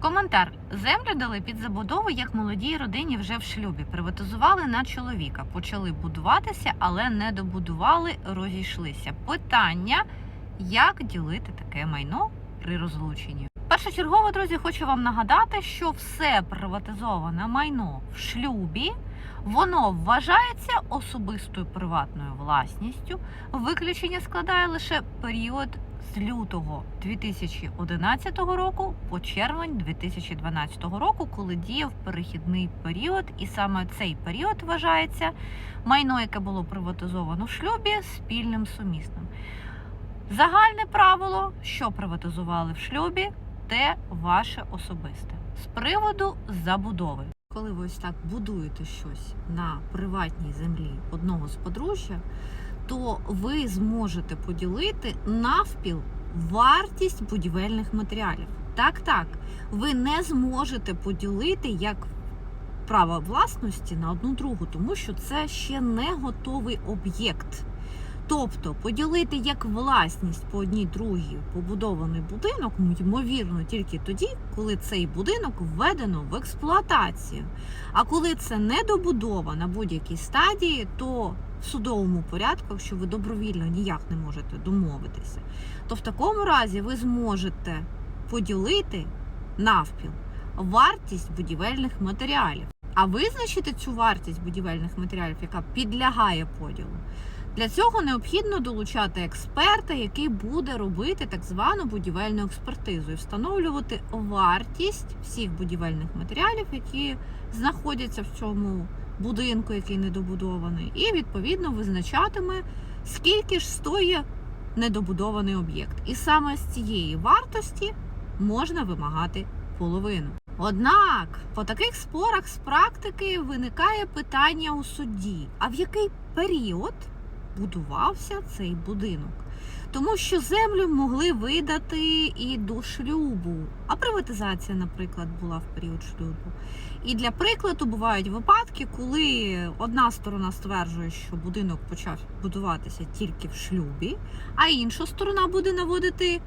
Коментар: землю дали під забудову як молодій родині вже в шлюбі. Приватизували на чоловіка. Почали будуватися, але не добудували, розійшлися. Питання: як ділити таке майно при розлученні? Першочергово, друзі, хочу вам нагадати, що все приватизоване майно в шлюбі. Воно вважається особистою приватною власністю. Виключення складає лише період з лютого 2011 року по червень 2012 року, коли діяв перехідний період, і саме цей період вважається майно, яке було приватизовано в шлюбі, спільним сумісним. Загальне правило, що приватизували в шлюбі, те ваше особисте. З приводу забудови. Коли ви ось так будуєте щось на приватній землі одного з подружжя, то ви зможете поділити навпіл вартість будівельних матеріалів. Так, так, ви не зможете поділити як право власності на одну другу, тому що це ще не готовий об'єкт. Тобто поділити як власність по одній другій побудований будинок, ймовірно, тільки тоді, коли цей будинок введено в експлуатацію. А коли це не добудова на будь-якій стадії, то в судовому порядку, якщо ви добровільно ніяк не можете домовитися, то в такому разі ви зможете поділити навпіл вартість будівельних матеріалів. А визначити цю вартість будівельних матеріалів, яка підлягає поділу, для цього необхідно долучати експерта, який буде робити так звану будівельну експертизу і встановлювати вартість всіх будівельних матеріалів, які знаходяться в цьому будинку, який недобудований, і відповідно визначатиме, скільки ж стоїть недобудований об'єкт. І саме з цієї вартості можна вимагати половину. Однак по таких спорах з практики виникає питання у судді: а в який період будувався цей будинок? Тому що землю могли видати і до шлюбу, а приватизація, наприклад, була в період шлюбу. І для прикладу бувають випадки, коли одна сторона стверджує, що будинок почав будуватися тільки в шлюбі, а інша сторона буде наводити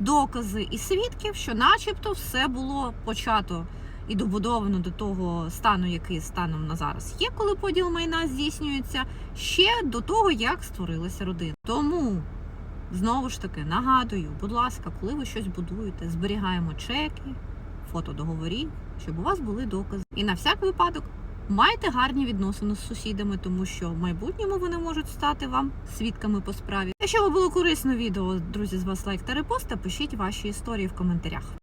докази і свідків, що, начебто, все було почато і добудовано до того стану, який станом на зараз є, коли поділ майна здійснюється, ще до того, як створилася родина. Тому. Знову ж таки, нагадую, будь ласка, коли ви щось будуєте, зберігаємо чеки, фото договорів, щоб у вас були докази. І на всяк випадок майте гарні відносини з сусідами, тому що в майбутньому вони можуть стати вам свідками по справі. Якщо вам було корисно відео, друзі, з вас лайк та репост, та пишіть ваші історії в коментарях.